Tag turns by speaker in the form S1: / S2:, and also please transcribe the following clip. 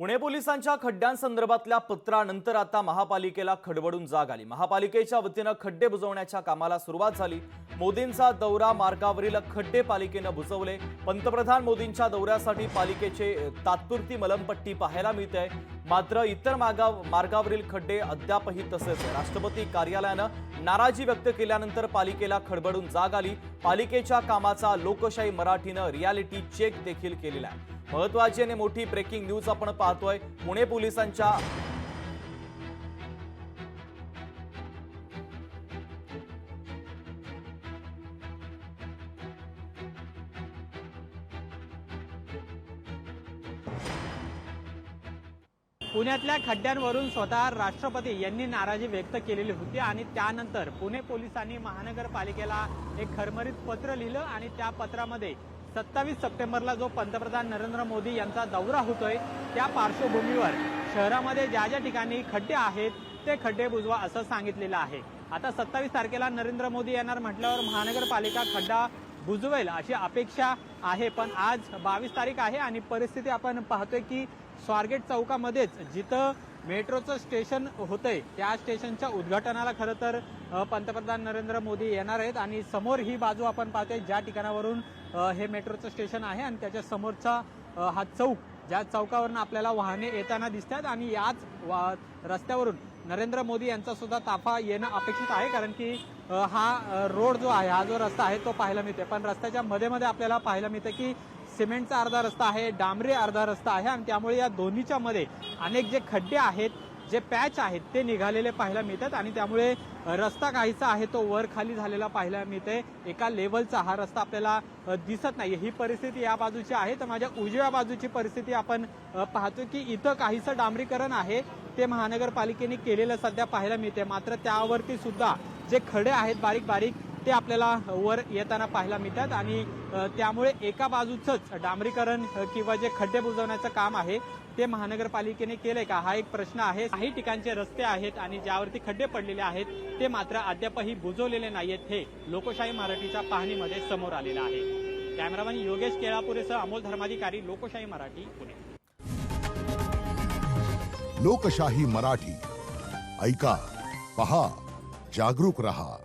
S1: पुणे पोलिसांच्या खड्ड्यांसंदर्भातल्या पत्रानंतर आता महापालिकेला खडबडून जाग आली. महापालिकेच्या वतीनं खड्डे बुजवण्याच्या कामाला सुरुवात झाली. मोदींचा दौरा मार्गावरील खड्डे पालिकेनं बुजवले. पंतप्रधान मोदींच्या दौऱ्यासाठी पालिकेचे तात्पुरती मलमपट्टी पाहायला मिळते मात्र इतर मागा मार्गावरील खड्डे अद्यापही तसेच राष्ट्रपती कार्यालयानं नाराजी व्यक्त केल्यानंतर पालिकेला खडबडून जाग आली. पालिकेच्या कामाचा लोकशाही मराठीनं रियालिटी चेक देखील केलेला आहे. महत्वाची आणि मोठी ब्रेकिंग न्यूज आपण पाहतोय. पुणे पोलिसांच्या
S2: पुण्यातल्या खड्ड्यांवरून स्वतः राष्ट्रपती यांनी नाराजी व्यक्त केलेली होती आणि त्यानंतर पुणे पोलिसांनी महानगरपालिकेला एक खरमरीत पत्र लिहिलं आणि त्या पत्रामध्ये सत्तावीस सप्टेंबरला जो पंतप्रधान नरेंद्र मोदी यांचा दौरा होतोय त्या पार्श्वभूमीवर शहरामध्ये ज्या ज्या ठिकाणी खड्डे आहेत ते खड्डे बुजवा असं सांगितलेलं आहे. आता सत्तावीस तारखेला नरेंद्र मोदी येणार म्हटल्यावर महानगरपालिका खड्डा बुजवेल अशी अपेक्षा आहे. पण आज बावीस तारीख आहे आणि परिस्थिती आपण पाहतोय की स्वारगेट चौकामध्येच जिथं मेट्रोचं स्टेशन होतंय त्या स्टेशनच्या उद्घाटनाला खरं तर पंतप्रधान नरेंद्र मोदी येणार आहेत. आणि समोर ही बाजू आपण पाहतोय ज्या ठिकाणावरून हे मेट्रोचं स्टेशन आहे आणि त्याच्या समोरचा हा चौक ज्या चौकावरून आपल्याला वाहने येताना दिसतात आणि याच वा- रस्त्यावरून नरेंद्र मोदी यांचा सुद्धा ताफा येणं अपेक्षित आहे कारण की हा रोड जो आहे हा जो रस्ता आहे तो पाहायला मिळते पण रस्त्याच्या मध्ये मध्ये आपल्याला पाहायला मिळतं की सिमेंटचा अर्धा रस्ता आहे डांबरी अर्धा रस्ता आहे आणि त्यामुळे या दोन्हीच्या मध्ये अनेक जे खड्डे आहेत जे पॅच आहेत ते निघालेले पाहायला मिळतात आणि त्यामुळे रस्ता काहीसा आहे तो वर खाली झालेला पाहायला मिळते एका लेवलचा हा रस्ता आपल्याला दिसत नाही ही परिस्थिती या बाजूची आहे. तर माझ्या उजव्या बाजूची परिस्थिती आपण पाहतो की इथं काहीसं डांबरीकरण आहे. ते महानगरपालिकेने केलेलं सध्या पाहायला मिळते मात्र त्यावरती सुद्धा जे खडे आहेत बारीक बारीक ते आपल्याला वर येताना पाहायला मिळतात आणि त्यामुळे एका बाजूचंच डांबरीकरण किंवा जे खड्डे बुजवण्याचं काम आहे ते महानगरपालिकेने केलंय का? हा एक प्रश्न आहे. काही ठिकाणचे रस्ते आहेत आणि ज्यावरती खड्डे पडलेले आहेत ते मात्र अद्यापही बुजवलेले नाहीयेत हे लोकशाही मराठीच्या पाहणीमध्ये समोर आलेलं आहे. कॅमेरामॅन योगेश केळापुरेसह अमोल धर्माधिकारी लोकशाही मराठी पुणे.
S3: लोकशाही मराठी. ऐका पहा जागरूक रहा.